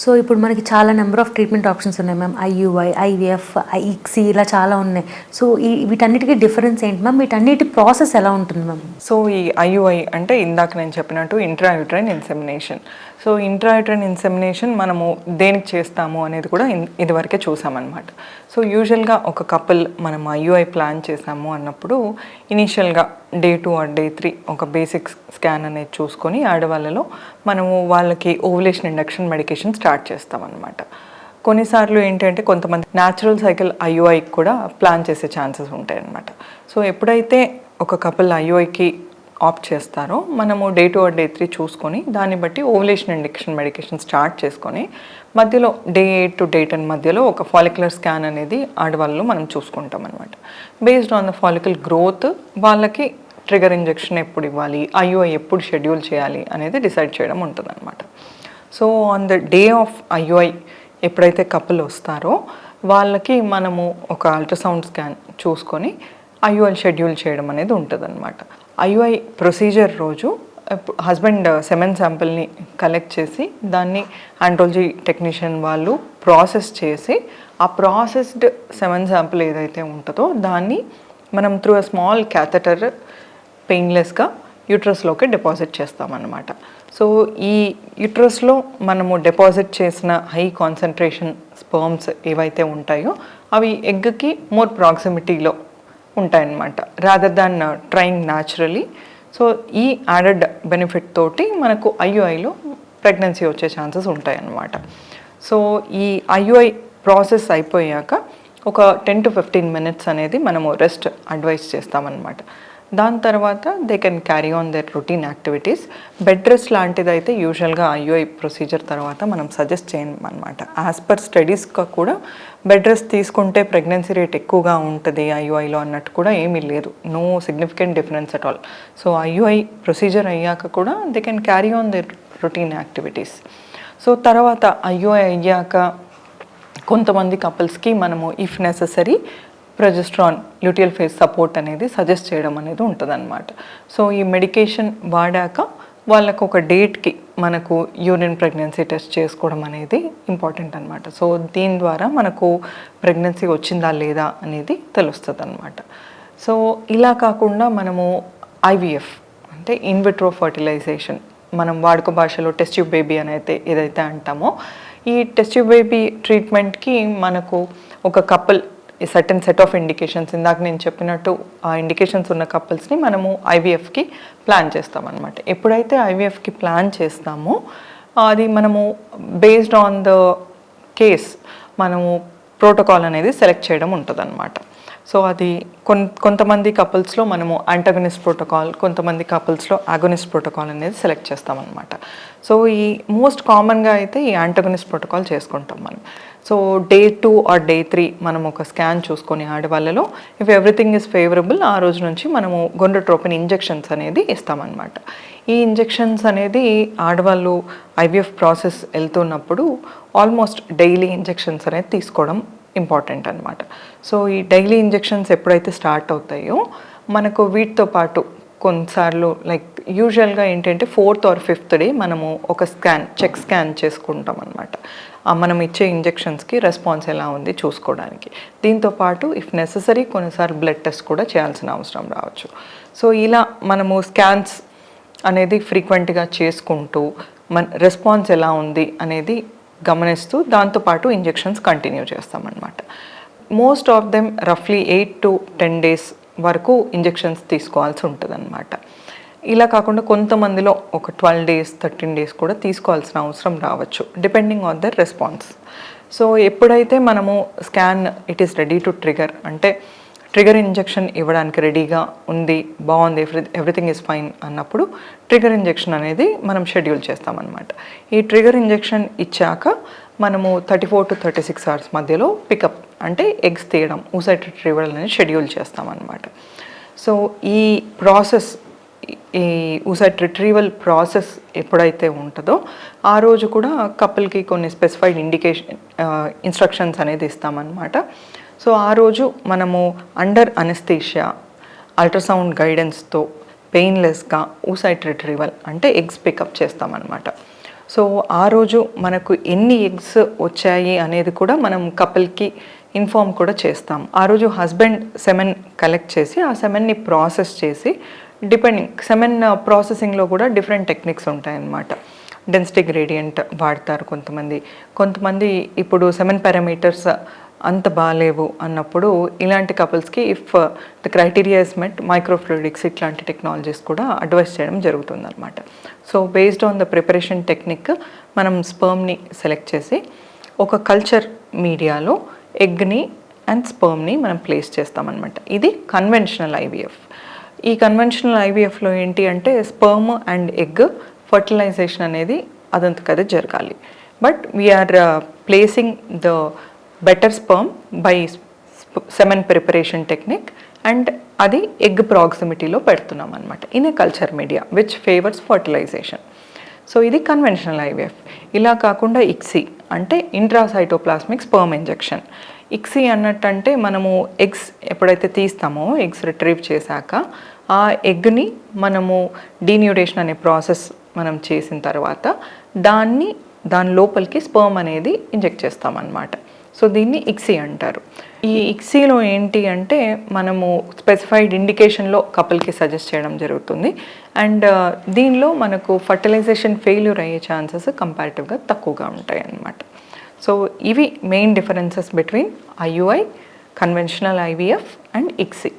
So ఇప్పుడు మనకి చాలా నెంబర్ ఆఫ్ ట్రీట్మెంట్ ఆప్షన్స్ ఉన్నాయి మ్యామ్ ఐయుఐ ఐవిఎఫ్ ఐక్సి ఇలా చాలా ఉన్నాయి. సో ఈ వీటన్నిటికీ డిఫరెన్స్ ఏంటి మ్యామ్ వీటన్నిటి ప్రాసెస్ ఎలా ఉంటుంది మ్యామ్ సో ఈ ఐయుఐ అంటే ఇందాక నేను చెప్పినట్టు intrauterine insemination so intrauterine insemination మనము దేనికి చేస్తాము అనేది కూడా ఇదివరకే చూసామన్నమాట. సో యూజువల్గా ఒక కపుల్ మనం ఐయుఐ ప్లాన్ చేసాము అన్నప్పుడు ఇనీషియల్గా day two or day three ఒక బేసిక్ స్కాన్ అనేది చూసుకొని ఆడవాళ్ళలో మనము వాళ్ళకి ఓవులేషన్ ఇండక్షన్ మెడికేషన్ స్టార్ట్ చేస్తామన్నమాట. కొన్నిసార్లు ఏంటంటే కొంతమంది న్యాచురల్ సైకిల్ ఐఓఐకి కూడా ప్లాన్ చేసే ఛాన్సెస్ ఉంటాయన్నమాట. సో ఎప్పుడైతే ఒక కపుల్ ఐయుఐకి ఆప్ట్ చేస్తారో మనము డే టు డే త్రీ చూసుకొని దాన్ని బట్టి ఓవులేషన్ ఇండక్షన్ మెడికేషన్ స్టార్ట్ చేసుకొని మధ్యలో day eight to day ten మధ్యలో ఒక ఫాలిక్యులర్ స్కాన్ అనేది ఆడవాళ్ళు మనం చూసుకుంటాం అనమాట based on the follicle growth వాళ్ళకి ట్రిగర్ ఇంజెక్షన్ ఎప్పుడు ఇవ్వాలి? ఐఓఐ ఎప్పుడు షెడ్యూల్ చేయాలి అనేది డిసైడ్ చేయడం ఉంటుందన్నమాట. So on the day of IUI ఎప్పుడైతే కపుల్ వస్తారో వాళ్ళకి మనము ఒక అల్ట్రాసౌండ్ స్కాన్ చూసుకొని ఐఓఐ షెడ్యూల్ చేయడం అనేది ఉంటుందన్నమాట. ఐఓఐ ప్రొసీజర్ రోజు హస్బెండ్ సెమెన్ శాంపిల్ని కలెక్ట్ చేసి దాన్ని ఆండ్రాలజీ టెక్నీషియన్ వాళ్ళు ప్రాసెస్ చేసి ఆ ప్రాసెస్డ్ సెమెన్ శాంపిల్ ఏదైతే ఉంటుందో దాన్ని మనం త్రూ అ స్మాల్ క్యాథెటర్ పెయిన్లెస్గా యూట్రస్లోకి డిపాజిట్ చేస్తామన్నమాట. సో ఈ యూట్రస్లో మనము డిపాజిట్ చేసిన హై కాన్సన్ట్రేషన్ స్పర్మ్స్ ఏవైతే ఉంటాయో అవి ఎగ్కి మోర్ ప్రాక్సిమిటీలో ఉంటాయన్నమాట. Rather than trying naturally so ఈ యాడెడ్ బెనిఫిట్ తోటి మనకు ఐయుఐలో ప్రెగ్నెన్సీ వచ్చే ఛాన్సెస్ ఉంటాయన్నమాట. సో ఈ ఐయుఐ ప్రాసెస్ అయిపోయాక ఒక టెన్ టు ఫిఫ్టీన్ మినిట్స్ అనేది మనము రెస్ట్ అడ్వైస్ చేస్తామన్నమాట. దాని తర్వాత they can carry on their routine activities bed rest లాంటిది అయితే యూజువల్గా ఐయుఐ ప్రొసీజర్ తర్వాత మనం సజెస్ట్ చేయమన్నమాట. యాజ్ పర్ స్టడీస్గా కూడా బెడ్ రెస్ట్ తీసుకుంటే ప్రెగ్నెన్సీ రేట్ ఎక్కువగా ఉంటుంది ఐయుఐలో అన్నట్టు కూడా ఏమీ లేదు. No significant difference at all so IUI procedure అయ్యాక కూడా they can carry on their routine activities so తర్వాత ఐయుఐ అయ్యాక కొంతమంది కపుల్స్కి మనము if necessary progesterone luteal phase support అనేది సజెస్ట్ చేయడం అనేది ఉంటుందన్నమాట. సో ఈ మెడికేషన్ వాడాక వాళ్ళకు ఒక డేట్కి మనకు యూరిన్ ప్రెగ్నెన్సీ టెస్ట్ చేసుకోవడం అనేది ఇంపార్టెంట్ అనమాట సో దీని ద్వారా మనకు ప్రెగ్నెన్సీ వచ్చిందా లేదా అనేది తెలుస్తుంది అనమాట సో ఇలా కాకుండా మనము ఐవీఎఫ్ అంటే ఇన్విట్రో ఫర్టిలైజేషన్ మనం వాడుక భాషలో టెస్ట్ ట్యూబ్ బేబీ అని అయితే ఏదైతే అంటామో ఈ టెస్ట్ బేబీ ట్రీట్మెంట్కి మనకు ఒక couple certain set of indications ఇందాక నేను చెప్పినట్టు ఆ ఇండికేషన్స్ ఉన్న కపుల్స్ని మనము ఐవీఎఫ్కి ప్లాన్ చేస్తామన్నమాట. ఎప్పుడైతే ఐవీఎఫ్కి ప్లాన్ చేస్తామో అది మనము బేస్డ్ ఆన్ ద కేస్ మనము ప్రోటోకాల్ అనేది సెలెక్ట్ చేయడం ఉంటుందన్నమాట. సో అది కొన్ కొంతమంది కపుల్స్లో మనము అంటగనిస్ట్ ప్రోటోకాల్ కొంతమంది కపుల్స్లో ఆగోనిస్ట్ ప్రోటోకాల్ అనేది సెలెక్ట్ చేస్తామన్నమాట. సో ఈ మోస్ట్ కామన్గా అయితే ఈ యాంటగనిస్ట్ ప్రోటోకాల్ చేసుకుంటాం మనం. So day two or day three మనం ఒక స్కాన్ చూసుకొని ఆడవాళ్ళలో ఇఫ్ ఎవ్రీథింగ్ ఇస్ ఫేవరబుల్ ఆ రోజు నుంచి మనము గొండ్రట్రోపిన్ ఇంజెక్షన్స్ అనేది ఇస్తామన్నమాట. ఈ ఇంజెక్షన్స్ అనేది ఆడవాళ్ళు ఐవీఎఫ్ ప్రాసెస్ వెళ్తున్నప్పుడు ఆల్మోస్ట్ డైలీ ఇంజెక్షన్స్ అనేది తీసుకోవడం ఇంపార్టెంట్ అనమాట సో ఈ డైలీ ఇంజెక్షన్స్ ఎప్పుడైతే స్టార్ట్ అవుతాయో మనకు వీటితో పాటు కొన్నిసార్లు లైక్ యూజువల్గా ఏంటంటే ఫోర్త్ ఆర్ ఫిఫ్త్ డే మనము ఒక స్కాన్ చెక్ స్కాన్ చేసుకుంటాం అనమాట మనం ఇచ్చే ఇంజెక్షన్స్కి రెస్పాన్స్ ఎలా ఉంది చూసుకోవడానికి. దీంతో పాటు ఇఫ్ నెససరీ కొన్నిసార్లు బ్లడ్ టెస్ట్ కూడా చేయాల్సిన అవసరం రావచ్చు. సో ఇలా మనము స్కాన్స్ అనేది ఫ్రీక్వెంట్గా చేసుకుంటూ మన రెస్పాన్స్ ఎలా ఉంది అనేది గమనిస్తూ దాంతోపాటు ఇంజెక్షన్స్ కంటిన్యూ చేస్తామన్నమాట. మోస్ట్ ఆఫ్ దెమ్ రఫ్లీ ఎయిట్ టు టెన్ డేస్ వరకు ఇంజెక్షన్స్ తీసుకోవాల్సి ఉంటుందన్నమాట. ఇలా కాకుండా కొంతమందిలో ఒక ట్వెల్వ్ డేస్ థర్టీన్ డేస్ కూడా తీసుకోవాల్సిన అవసరం రావచ్చు depending on their response. So ఎప్పుడైతే మనము scan it is ready to trigger అంటే ట్రిగర్ ఇంజెక్షన్ ఇవ్వడానికి రెడీగా ఉంది బాగుంది ఎవ్రీ ఎవ్రీథింగ్ ఇస్ ఫైన్ అన్నప్పుడు ట్రిగర్ ఇంజెక్షన్ అనేది మనం షెడ్యూల్ చేస్తామన్నమాట. ఈ ట్రిగర్ ఇంజెక్షన్ ఇచ్చాక మనము thirty four to thirty six hours మధ్యలో పికప్ అంటే ఎగ్స్ తీయడం ఊసైట్ రిట్రీవల్ అనేది షెడ్యూల్ చేస్తామన్నమాట. సో ఈ ప్రాసెస్ ఈ ఊసైట్ రిట్రీవల్ ప్రాసెస్ ఎప్పుడైతే ఉంటుందో ఆ రోజు కూడా కపుల్కి కొన్ని స్పెసిఫైడ్ ఇండికేషన్ ఇన్స్ట్రక్షన్స్ అనేది ఇస్తామన్నమాట. సో ఆ రోజు మనము అండర్ అనస్థీషియా అల్ట్రాసౌండ్ గైడెన్స్తో పెయిన్లెస్గా ఊసైట్ రిట్రీవల్ అంటే ఎగ్స్ పికప్ చేస్తామన్నమాట. సో ఆ రోజు మనకు ఎన్ని ఎగ్స్ వచ్చాయి అనేది కూడా మనం కపుల్కి ఇన్ఫామ్ కూడా చేస్తాం. ఆ రోజు హస్బెండ్ సెమెన్ కలెక్ట్ చేసి ఆ సెమెన్ని ప్రాసెస్ చేసి డిపెండింగ్ సెమెన్ ప్రాసెసింగ్లో కూడా డిఫరెంట్ టెక్నిక్స్ ఉంటాయన్నమాట. డెన్సిటీ గ్రేడియంట్ వాడతారు కొంతమంది. కొంతమంది ఇప్పుడు సెమెన్ పారామీటర్స్ అంత బాగాలేవు అన్నప్పుడు ఇలాంటి కపుల్స్కి if the criteria is met microfluidics ఇట్లాంటి టెక్నాలజీస్ కూడా అడ్వైస్ చేయడం జరుగుతుంది అనమాట so based on the preparation technique మనం స్పర్మ్ని సెలెక్ట్ చేసి ఒక కల్చర్ మీడియాలో ఎగ్ని అండ్ స్పర్మ్ని మనం ప్లేస్ చేస్తామన్నమాట. ఇది కన్వెన్షనల్ ఐవీఎఫ్ ఈ కన్వెన్షనల్ ఐవీఎఫ్లో ఏంటి అంటే స్పర్మ్ అండ్ ఎగ్ ఫర్టిలైజేషన్ అనేది అదంతకదే జరగాలి. But we're placing the better sperm by semen preparation technique and అది ఎగ్ ప్రాక్సిమిటీలో పెడుతున్నాం అనమాట in a culture media which favours fertilization so ఇది కన్వెన్షనల్ ఐవీఎఫ్ ఇలా కాకుండా ఇక్సీ అంటే ఇంట్రాసైటోప్లాస్మిక్ స్పర్మ్ ఇంజెక్షన్ ఇక్సీ అన్నట్టు అంటే మనము ఎగ్స్ ఎప్పుడైతే తీస్తామో ఎగ్స్ రిట్రీవ్ చేశాక ఆ ఎగ్ని మనము డీన్యూరేషన్ అనే ప్రాసెస్ మనం చేసిన తర్వాత దాన్ని దాని లోపలికి స్పర్మ్ అనేది ఇంజెక్ట్ చేస్తామన్నమాట. సో దీన్ని ఇక్సీ అంటారు. ఈ ఇక్సీలో ఏంటి అంటే మనము స్పెసిఫైడ్ ఇండికేషన్లో కపుల్కి సజెస్ట్ చేయడం జరుగుతుంది. అండ్ దీనిలో మనకు ఫర్టిలైజేషన్ ఫెయిల్యూర్ అయ్యే ఛాన్సెస్ కంపారిటివ్గా తక్కువగా ఉంటాయి అన్నమాట సో ఇవి main differences between IUI conventional IVF and ICSI.